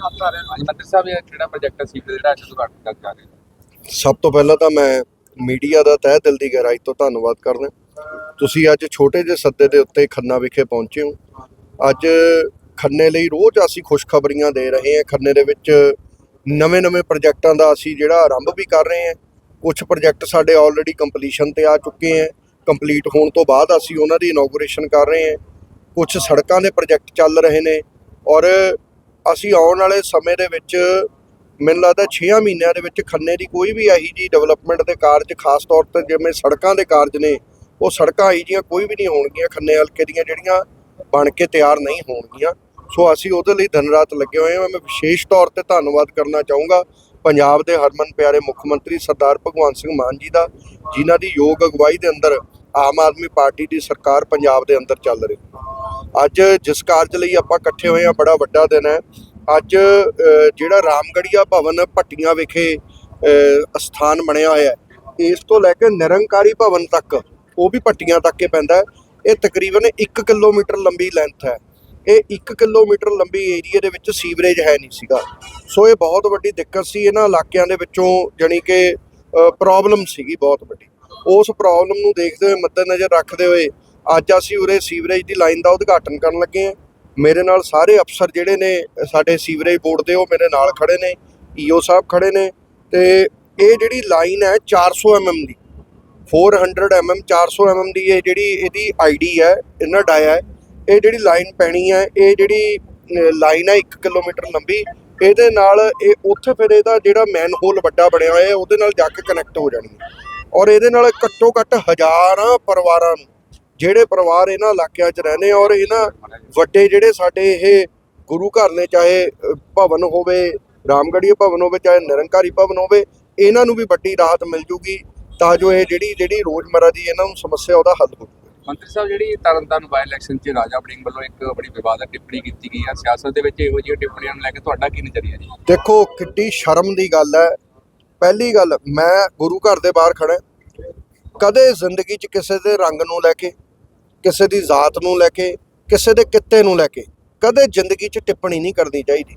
ਮੰਤਰੀ ਸਾਹਿਬ ਇਹ ਕਿਹੜਾ ਪ੍ਰੋਜੈਕਟ ਸੀ ਜਿਹੜਾ ਅੱਜ ਉਦਘਾਟਨ ਕਰਨ ਜਾ ਰਹੇ? ਸਭ ਤੋਂ ਪਹਿਲਾਂ ਤਾਂ ਮੈਂ ਮੀਡੀਆ ਦਾ ਤਹਿ ਦਿਲ ਦੀ ਗਹਿਰਾਈ ਤੋਂ ਧੰਨਵਾਦ ਕਰਦਾ। ਤੁਸੀਂ ਅੱਜ ਛੋਟੇ ਜਿਹੇ ਸੱਦੇ ਦੇ ਉੱਤੇ ਖੰਨਾ ਵਿਖੇ ਪਹੁੰਚੇ ਹੋ। ਅੱਜ ਖੰਨੇ ਲਈ ਰੋਜ਼ ਅਸੀਂ ਖੁਸ਼ਖਬਰੀਆਂ ਦੇ ਰਹੇ ਹਾਂ। ਖੰਨੇ ਦੇ ਵਿੱਚ ਨਵੇਂ-ਨਵੇਂ ਪ੍ਰੋਜੈਕਟਾਂ ਦਾ ਅਸੀਂ ਜਿਹੜਾ ਆਰੰਭ ਵੀ ਕਰ ਰਹੇ ਹਾਂ। ਕੁਝ ਪ੍ਰੋਜੈਕਟ ਸਾਡੇ ਆਲਰੇਡੀ ਕੰਪਲੀਸ਼ਨ ਤੇ ਆ ਚੁੱਕੇ ਹੈ। ਕੰਪਲੀਟ ਹੋਣ ਤੋਂ ਬਾਅਦ ਅਸੀਂ ਉਹਨਾਂ ਦੀ ਇਨੋਗ੍ਰੇਸ਼ਨ ਕਰ ਰਹੇ ਹਾਂ। ਕੁਝ ਸੜਕਾਂ ਦੇ ਪ੍ਰੋਜੈਕਟ ਚੱਲ ਰਹੇ ਨੇ। ਔਰ ਅਸੀਂ ਆਉਣ ਵਾਲੇ ਸਮੇਂ ਦੇ ਵਿੱਚ ਮੈਨੂੰ ਲੱਗਦਾ 6 ਮਹੀਨਿਆਂ ਦੇ ਵਿੱਚ ਖੰਨੇ ਦੀ ਕੋਈ ਵੀ ਇਹੀ ਜੀ ਡਿਵੈਲਪਮੈਂਟ ਦੇ ਕਾਰਜ, ਖਾਸ ਤੌਰ ਤੇ ਜਿਵੇਂ ਸੜਕਾਂ ਦੇ ਕਾਰਜ ਨੇ, ਉਹ ਸੜਕਾਂ ਇਹੀ ਜੀਆਂ ਕੋਈ ਵੀ ਨਹੀਂ ਹੋਣਗੀਆਂ, ਖੰਨੇ ਹਲਕੇ ਦੀਆਂ ਜਿਹੜੀਆਂ ਬਣ ਕੇ ਤਿਆਰ ਨਹੀਂ ਹੋਣਗੀਆਂ। ਸੋ ਅਸੀਂ ਉਹਦੇ ਲਈ ਦਿਨ ਰਾਤ ਲੱਗੇ ਹੋਏ ਹਾਂ। ਮੈਂ ਵਿਸ਼ੇਸ਼ ਤੌਰ ਤੇ ਧੰਨਵਾਦ ਕਰਨਾ ਚਾਹੂੰਗਾ ਪੰਜਾਬ ਦੇ ਹਰਮਨ ਪਿਆਰੇ ਮੁੱਖ ਮੰਤਰੀ ਸਰਦਾਰ ਭਗਵੰਤ ਸਿੰਘ ਮਾਨ ਜੀ ਦਾ, ਜਿਨ੍ਹਾਂ ਦੀ ਯੋਗ ਅਗਵਾਈ ਦੇ ਅੰਦਰ ਆਮ ਆਦਮੀ ਪਾਰਟੀ ਦੀ ਸਰਕਾਰ ਪੰਜਾਬ ਦੇ ਅੰਦਰ ਚੱਲ ਰਹੀ। ਅੱਜ ਜਿਸ ਕਾਰਜ ਲਈ ਆਪਾਂ ਇਕੱਠੇ ਹੋਏ ਆ ਬੜਾ ਵੱਡਾ ਦਿਨ ਹੈ। ਅੱਜ ਜਿਹੜਾ ਰਾਮਗੜੀਆ ਭਵਨ ਭੱਟੀਆਂ ਵਿਖੇ ਅ, ਸਥਾਨ ਬਣਿਆ ਹੋਇਆ ਹੈ ਇਸ ਤੋਂ ਲੈ ਕੇ ਨਿਰੰਕਾਰੀ ਭਵਨ ਤੱਕ ਉਹ ਵੀ ਭੱਟੀਆਂ ਤੱਕ ਹੀ ਪੈਂਦਾ ਹੈ। ਇਹ ਤਕਰੀਬਨ 1 ਕਿਲੋਮੀਟਰ ਲੰਬੀ ਲੈਂਥ ਹੈ। ਇਹ 1 ਕਿਲੋਮੀਟਰ ਲੰਬੀ ਏਰੀਆ ਦੇ ਵਿੱਚ ਸੀਵਰੇਜ ਹੈ ਨਹੀਂ ਸੀਗਾ। ਸੋ ਇਹ ਬਹੁਤ ਵੱਡੀ ਦਿੱਕਤ ਸੀ। ਇਹਨਾਂ ਇਲਾਕਿਆਂ ਦੇ ਵਿੱਚੋਂ ਜਾਣੀ ਕਿ ਪ੍ਰੋਬਲਮ ਸੀਗੀ ਬਹੁਤ ਵੱਡੀ। ਉਸ ਪ੍ਰੋਬਲਮ ਨੂੰ ਦੇਖਦੇ ਹੋਏ ਮੱਦੇਨਜ਼ਰ ਰੱਖਦੇ ਹੋਏ ਅੱਜ ਅਸੀਂ ਉਰੇ ਸੀਵਰੇਜ ਦੀ ਲਾਈਨ ਦਾ ਉਦਘਾਟਨ ਕਰਨ ਲੱਗੇ ਹਾਂ। ਮੇਰੇ ਨਾਲ ਸਾਰੇ ਅਫਸਰ ਜਿਹੜੇ ਨੇ, ਸਾਡੇ ਸੀਵਰੇਜ ਬੋਰਡ ਦੇ, ਉਹ ਮੇਰੇ ਨਾਲ ਖੜੇ ਨੇ ਈਓ ਸਾਹਿਬ ਖੜੇ ਨੇ ਤੇ ਇਹ ਜਿਹੜੀ ਲਾਈਨ ਹੈ 400 mm ਦੀ 400 mm 400 mm ਦੀ ਇਹ ਜਿਹੜੀ ਇਹਦੀ ਆਈਡੀ ਹੈ ਇਹਨਾਂ ਡਾਇਆ ਹੈ, ਇਹ ਜਿਹੜੀ ਲਾਈਨ ਪੈਣੀ ਹੈ, ਇਹ ਜਿਹੜੀ ਲਾਈਨ ਹੈ 1 ਕਿਲੋਮੀਟਰ ਲੰਬੀ, ਇਹਦੇ ਨਾਲ ਇਹ ਉੱਥੇ ਫਿਰ ਇਹਦਾ ਜਿਹੜਾ ਮੈਨ ਹੋਲ ਵੱਡਾ ਬਣਿਆ ਹੋਇਆ ਹੈ ਉਹਦੇ ਨਾਲ ਜਾ ਕੇ ਕਨੈਕਟ ਹੋ ਜਾਣੀ ਹੈ। ਔਰ ਇਹਦੇ ਨਾਲ ਘੱਟੋ ਘੱਟ ਹਜ਼ਾਰਾਂ ਪਰਿਵਾਰਾਂ ਨੂੰ ਜਿਹੜੇ ਪਰਿਵਾਰ ਇਹਨਾਂ ਇਲਾਕਿਆਂ 'ਚ ਰਹਿੰਦੇ ਆ ਔਰ ਇਹਨਾਂ ਵੱਡੇ ਜਿਹੜੇ ਸਾਡੇ ਇਹ ਗੁਰੂ ਘਰ ਨੇ ਚਾਹੇ ਭਵਨ ਹੋਵੇ ਰਾਮਗੜੀਆ ਭਵਨ ਹੋਵੇ ਚਾਹੇ ਨਿਰੰਕਾਰੀ ਭਵਨ ਹੋਵੇ ਇਹਨਾਂ ਨੂੰ ਵੀ ਵੱਡੀ ਰਾਹਤ ਮਿਲ ਜੂਗੀ ਤਾਂ ਜੋ ਇਹ ਜਿਹੜੀ ਜਿਹੜੀ ਰੋਜ਼ਮਰਾ ਦੀ ਇਹਨਾਂ ਨੂੰ ਸਮੱਸਿਆ ਉਹਦਾ ਹੱਲ ਹੋ ਮੰਤਰੀ ਸਾਹਿਬ ਜਿਹੜੀ ਤਰਨਤਾਰਨ ਬਾਈ ਇਲੈਕਸ਼ਨ 'ਚ ਰਾਜਾ ਵੜਿੰਗ ਵੱਲੋਂ ਇੱਕ ਬੜੀ ਵਿਵਾਦਕ ਟਿੱਪਣੀ ਕੀਤੀ ਗਈ ਹੈ ਸਿਆਸਤ ਦੇ ਵਿੱਚ ਇਹੋ ਜਿਹੀਆਂ ਟਿੱਪਣੀਆਂ ਨੂੰ ਲੈ ਕੇ ਤੁਹਾਡਾ ਕੀ ਨਜ਼ਰੀਆ ਜੀ? ਦੇਖੋ ਕਿੱਡੀ ਸ਼ਰਮ ਦੀ ਗੱਲ ਹੈ। ਪਹਿਲੀ ਗੱਲ ਮੈਂ ਗੁਰੂ ਘਰ ਦੇ ਬਾਹਰ ਖੜਾ ਕਦੇ ਜ਼ਿੰਦਗੀ 'ਚ ਕਿਸੇ ਦੇ ਰੰਗ ਨੂੰ ਲੈ ਕੇ ਕਿਸੇ ਦੀ ਜ਼ਾਤ ਨੂੰ ਲੈ ਕੇ, ਕਿਸੇ ਦੇ ਕਿੱਤੇ ਨੂੰ ਲੈ ਕੇ, ਕਦੇ ਜ਼ਿੰਦਗੀ 'ਚ ਟਿੱਪਣੀ ਨਹੀਂ ਕਰਨੀ ਚਾਹੀਦੀ।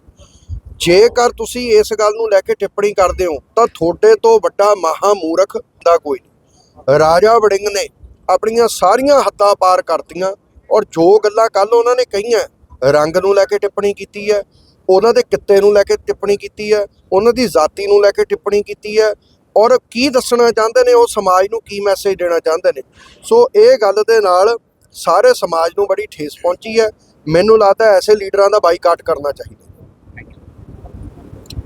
ਜੇਕਰ ਤੁਸੀਂ ਇਸ ਗੱਲ ਨੂੰ ਲੈ ਕੇ ਟਿੱਪਣੀ ਕਰਦੇ ਹੋ, ਤਾਂ ਤੁਹਾਡੇ ਤੋਂ ਵੱਡਾ ਮਹਾ ਮੂਰਖ ਦਾ ਕੋਈ ਨਹੀਂ। ਰਾਜਾ ਵੜਿੰਗ ਨੇ ਆਪਣੀਆਂ ਸਾਰੀਆਂ ਹੱਦਾਂ ਪਾਰ ਕਰਤੀਆਂ ਔਰ ਜੋ ਗੱਲਾਂ ਕੱਲ ਉਹਨਾਂ ਨੇ ਕਹੀਆਂ, ਰੰਗ ਨੂੰ ਲੈ ਕੇ ਟਿੱਪਣੀ ਕੀਤੀ ਹੈ, ਉਹਨਾਂ ਦੇ ਕਿੱਤੇ ਨੂੰ ਲੈ ਕੇ ਟਿੱਪਣੀ ਕੀਤੀ ਹੈ, ਉਹਨਾਂ ਦੀ ਜ਼ਾਤੀ ਨੂੰ ਲੈ ਕੇ ਟਿੱਪਣੀ ਕੀਤੀ ਹੈ ਔਰ ਕੀ ਦੱਸਣਾ ਚਾਹੁੰਦੇ ਨੇ, ਉਹ ਸਮਾਜ ਨੂੰ ਕੀ ਮੈਸੇਜ ਦੇਣਾ ਚਾਹੁੰਦੇ ਨੇ। ਸੋ ਇਹ ਗੱਲ ਦੇ ਨਾਲ ਸਾਰੇ ਸਮਾਜ ਨੂੰ ਬੜੀ ਠੇਸ ਪਹੁੰਚੀ ਹੈ। ਮੈਨੂੰ ਲੱਗਦਾ ਐਸੇ ਲੀਡਰਾਂ ਦਾ ਬਾਈਕਾਟ ਕਰਨਾ ਚਾਹੀਦਾ।